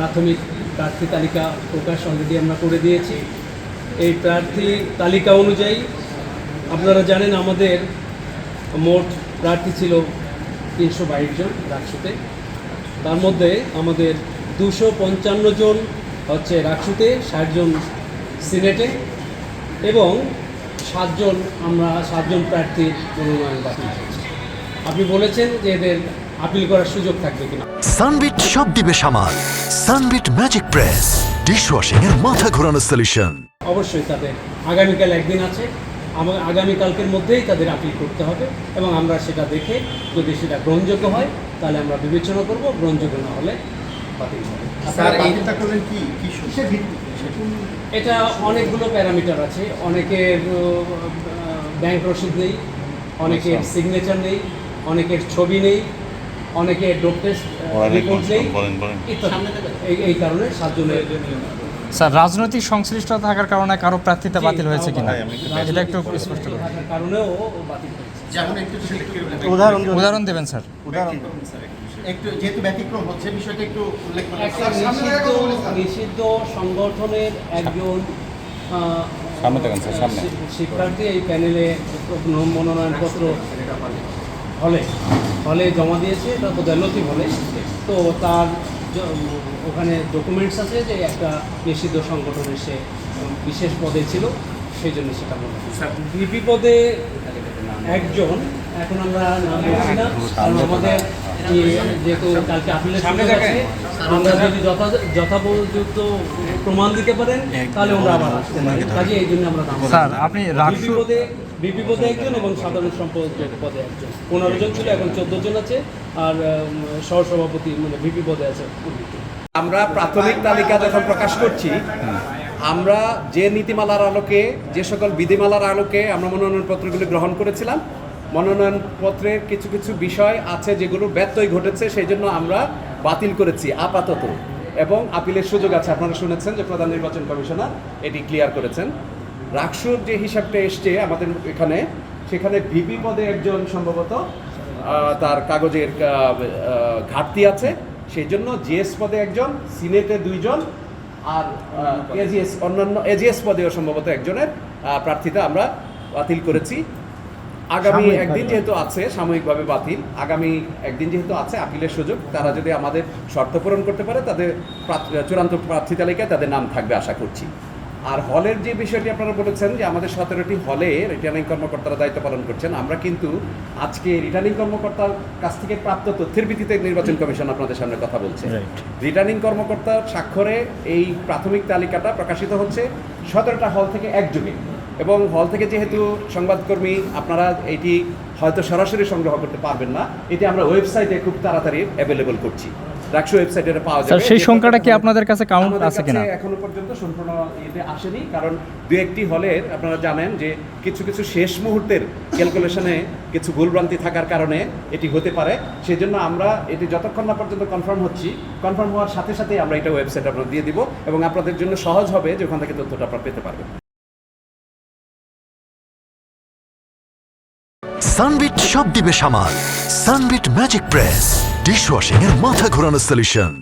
প্রাথমিক প্রার্থী তালিকা প্রকাশ অলরেডি আমরা করে দিয়েছি। এই প্রার্থী তালিকা অনুযায়ী আপনারা জানেন আমাদের মোট প্রার্থী ছিল তিনশো বাইশ জন রাকসুতে। তার মধ্যে আমাদের দুশো পঞ্চান্ন জন হচ্ছে রাকসুতে ষাটজন সিনেটে এবং সাতজন আমরা সাতজন প্রার্থীর মনোনয়ন বাতিল আপনি বলেছেন যে এদের আপিল করার সুযোগ থাকবে কিনা? সানবিট সব দিবে সামাল। সানবিট ম্যাজিক প্রেস ডিশওয়াশিং এর মাথা ঘোরানোর সলিউশন অবশ্যই তাদের আগামীকাল একদিন আছে। আমার আগামীকালকের মধ্যেই তাদের আপিল করতে হবে এবং আমরা সেটা দেখে যদি সেটা গ্রহণযোগ্য হয় তাহলে আমরা বিবেচনা করব গ্রহণযোগ্য না হলে বাতিল হবে। স্যার এইটা করলেন কি? কি কিসের ভিত্তিতে? এটা অনেকগুলো প্যারামিটার আছে। অনেকের ব্যাংক রসিদ নেই অনেকের সিগনেচার নেই অনেকের ছবি নেই অনেকের ডোপ টেস্ট রিপোর্ট নেই এই- এই কারণে সাতজনের স্যার রাজনৈতিক সংশ্লিষ্ট থাকার কারণে কারও প্রার্থীতা বাতিল হয়েছে কিনা? এটা একটু স্পষ্ট করুন। কারণেও বাতিল হয়েছে। যেমন একটু উদাহরণ উদাহরণ দেবেন স্যার। স্যার, একটু যেহেতু ব্যতিক্রম হচ্ছে বিষয়টা একটু উল্লেখ করেন। নিষিদ্ধ সংগঠনের একজন শি- শিক্ষার্থী এই প্যানেলে মনোনয়নপত্র হলে হলে জমা দিয়েছে এটা পদোন্নতি হলে তো তার ওখানে ডকুমেন্টস আছে যে একটা নিষিদ্ধ সংগঠনের সে বিশেষ পদে ছিল সেই জন্য সেটা মনে ভিপি পদে একজন এখন আমরা নাম বলছি না কারণ আমাদের যেহেতু কালকে আপিলের সুযোগ আছে আমরা যদি যথা- যথাপযুক্ত প্রমাণ দিতে পারেন তাহলে আমরা আবার আসতে পারি। কাজে এই জন্য আমরা নাম স্যার, আপনি পদে বিপি পদে একজন এবং সাধারণ সম্পাদক পদে একজন। পনেরো জন ছিল, এখন চোদ্দ জন আছে আর সহসভাপতি মানে বিপি পদে আছে আমরা প্রাথমিক তালিকা যখন প্রকাশ করছি, আমরা যে নীতিমালার আলোকে, যে সকল বিধিমালার আলোকে আমরা মনোনয়নপত্রগুলি গ্রহণ করেছিলাম, মনোনয়নপত্রের কিছু কিছু বিষয় আছে যেগুলো ব্যত্যয় ঘটেছে, সেই জন্য আমরা বাতিল করেছি আপাতত। এবং আপিলের সুযোগ আছে। আপনারা শুনেছেন যে প্রধান নির্বাচন কমিশনার এটি ক্লিয়ার করেছেন। রাকসুর যে হিসাবটা এসছে আমাদের এখানে সেখানে ভিপি পদে একজন সম্ভবত তার কাগজের ঘাটতি আছে। সেই জন্য জিএস পদে একজন সিনেটে দুইজন আর এজিএস অন্যান্য এজিএস পদেও সম্ভবত একজনের প্রার্থিতা আমরা বাতিল করেছি। আগামী একদিন যেহেতু আছে সাময়িকভাবে বাতিল। আগামী একদিন যেহেতু আছে আপিলের সুযোগ তারা যদি আমাদের শর্ত পূরণ করতে পারে তাদের চূড়ান্ত প্রার্থী তালিকায় তাদের নাম থাকবে আশা করছি। আর হলের যে বিষয়টি আপনারা বলেছেন যে আমাদের সতেরোটি হলে রিটার্নিং কর্মকর্তারা দায়িত্ব পালন করছেন আমরা কিন্তু আজকে রিটার্নিং কর্মকর্তার কাছ থেকে প্রাপ্ত তথ্যের ভিত্তিতে নির্বাচন কমিশন আপনাদের সামনে কথা বলছে। রিটার্নিং কর্মকর্তার স্বাক্ষরে এই প্রাথমিক তালিকাটা প্রকাশিত হচ্ছে সতেরোটা হল থেকে একযোগে। এবং হল থেকে যেহেতু সংবাদকর্মী আপনারা এটি হয়তো সরাসরি সংগ্রহ করতে পারবেন না এটি আমরা ওয়েবসাইটে খুব তাড়াতাড়ি অ্যাভেলেবল করছি। রাকসু ওয়েবসাইটে এটা পাওয়া যাবে। সেই সংখ্যাটা কি আপনাদের কাছে কাউন্ট আছে কিনা? এখনও পর্যন্ত সম্পূর্ণ এতে আসেনি কারণ দু একটি হলের আপনারা জানেন যে কিছু কিছু শেষ মুহূর্তের ক্যালকুলেশনে কিছু ভুলভ্রান্তি থাকার কারণে এটি হতে পারে। সেই জন্য আমরা এটি যতক্ষণ না পর্যন্ত কনফার্ম হচ্ছি কনফার্ম হওয়ার সাথে সাথে আমরা এটা ওয়েবসাইট আপনারা দিয়ে দিব এবং আপনাদের জন্য সহজ হবে যে ওখান থেকে তথ্যটা আপনারা পেতে পারবেন। সানবিট সব দিবে সামাল। সানবিট ম্যাজিক প্রেস ডিশওয়াশিং এর মাথা ঘোরানো সলিউশন